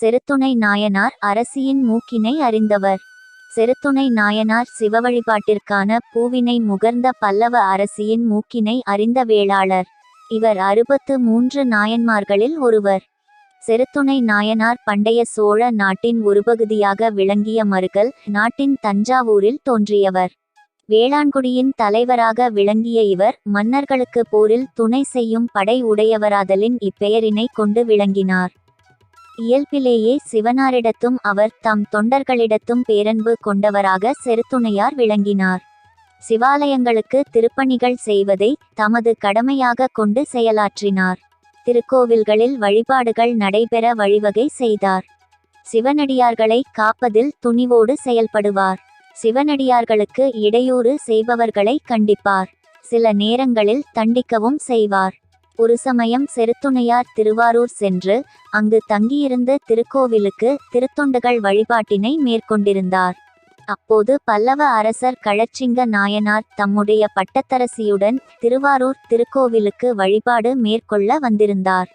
செருத்துணை நாயனார் அரசியின் மூக்கினை அறிந்தவர். செருத்துணை நாயனார் சிவ வழிபாட்டிற்கான பூவினை முகர்ந்த பல்லவ அரசியின் மூக்கினை அறிந்த வேளாளர். இவர் அறுபத்து மூன்று நாயன்மார்களில் ஒருவர். செருத்துணை நாயனார் பண்டைய சோழ நாட்டின் ஒரு பகுதியாக விளங்கிய மருகல் நாட்டின் தஞ்சாவூரில் தோன்றியவர். வேளாண்குடியின் தலைவராக விளங்கிய இவர் மன்னர்களுக்கு போரில் துணை செய்யும் படை உடையவராதலின் இப்பெயரினை கொண்டு விளங்கினார். இயல்பிலேயே சிவனாரிடத்தும் அவர் தம் தொண்டர்களிடத்தும் பேரன்பு கொண்டவராக செருத்துணையார் விளங்கினார். சிவாலயங்களுக்கு திருப்பணிகள் செய்வதை தமது கடமையாக கொண்டு செயலாற்றினார். திருக்கோவில்களில் வழிபாடுகள் நடைபெற வழிவகை செய்தார். சிவனடியார்களை காப்பதில் துணிவோடு செயல்படுவார். சிவனடியார்களுக்கு இடையூறு செய்பவர்களை கண்டிப்பார். சில நேரங்களில் தண்டிக்கவும் செய்வார். ஒரு சமயம் செருத்துணையார் திருவாரூர் சென்று அங்கு தங்கியிருந்த திருக்கோவிலுக்கு திருத்தொண்டுகள் வழிபாட்டினை மேற்கொண்டிருந்தார். அப்போது பல்லவ அரசர் கழச்சிங்க நாயனார் தம்முடைய பட்டத்தரசியுடன் திருவாரூர் திருக்கோவிலுக்கு வழிபாடு மேற்கொள்ள வந்திருந்தார்.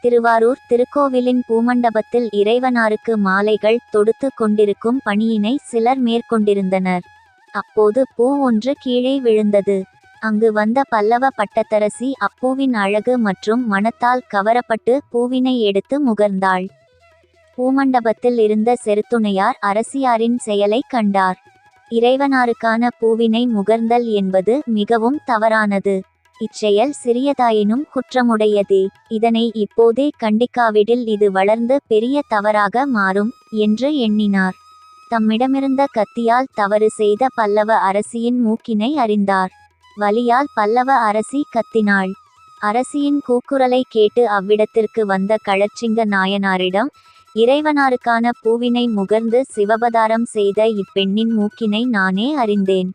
திருவாரூர் திருக்கோவிலின் பூமண்டபத்தில் இறைவனாருக்கு மாலைகள் தொடுத்து கொண்டிருக்கும் பணியினை சிலர் மேற்கொண்டிருந்தனர். அப்போது பூ ஒன்று கீழே விழுந்தது. அங்கு வந்த பல்லவ பட்டத்தரசி அப்பூவின் அழகு மற்றும் மனத்தால் கவரப்பட்டு பூவினை எடுத்து முகர்ந்தாள். பூமண்டபத்தில் இருந்த செருத்துணையார் அரசியாரின் செயலை கண்டார். இறைவனாருக்கான பூவினை முகர்ந்தல் என்பது மிகவும் தவறானது. இச்செயல் சிறியதாயினும் குற்றமுடையதே. இதனை இப்போதே கண்டிக்காவிடில் இது வளர்ந்து பெரிய தவறாக மாறும் என்று எண்ணினார். தம்மிடமிருந்த கத்தியால் தவறு செய்த பல்லவ அரசியின் மூக்கினை அறிந்தார். வலியால் பல்லவ அரசி கத்தினாள். அரசியின் கூக்குரலை கேட்டு அவ்விடத்திற்கு வந்த கழச்சிங்க நாயனாரிடம் இறைவனாருக்கான பூவினை முகர்ந்து சிவபதாரம் செய்த இப்பெண்ணின் மூக்கினை நானே அறிந்தேன்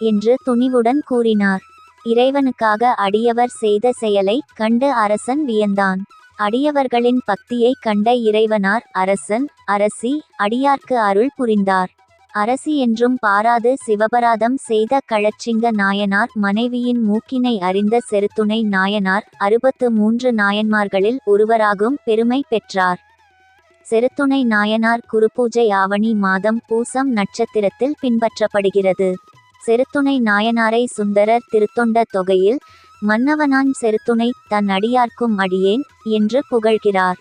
என்று துணிவுடன் கூறினார். இறைவனுக்காக அடியவர் செய்த செயலை கண்டு அரசன் வியந்தான். அடியவர்களின் பக்தியை கண்ட இறைவனார் அரசன் அரசி அடியார்க்கு அருள் புரிந்தார். அரசி என்றும் பாராது சிவபராதம் செய்த கழச்சிங்க நாயனார் மனைவியின் மூக்கினை அறிந்த செருத்துணை நாயனார் அறுபத்து மூன்று நாயன்மார்களில் ஒருவராகும் பெருமை பெற்றார். செருத்துணை நாயனார் குருபூஜை ஆவணி மாதம் பூசம் நட்சத்திரத்தில் பின்பற்றப்படுகிறது. செருத்துணை நாயனாரை சுந்தரர் திருத்தொண்ட தொகையில் மன்னவனான் செருத்துணை தன் அடியார்க்கும் அடியேன் என்று புகழ்கிறார்.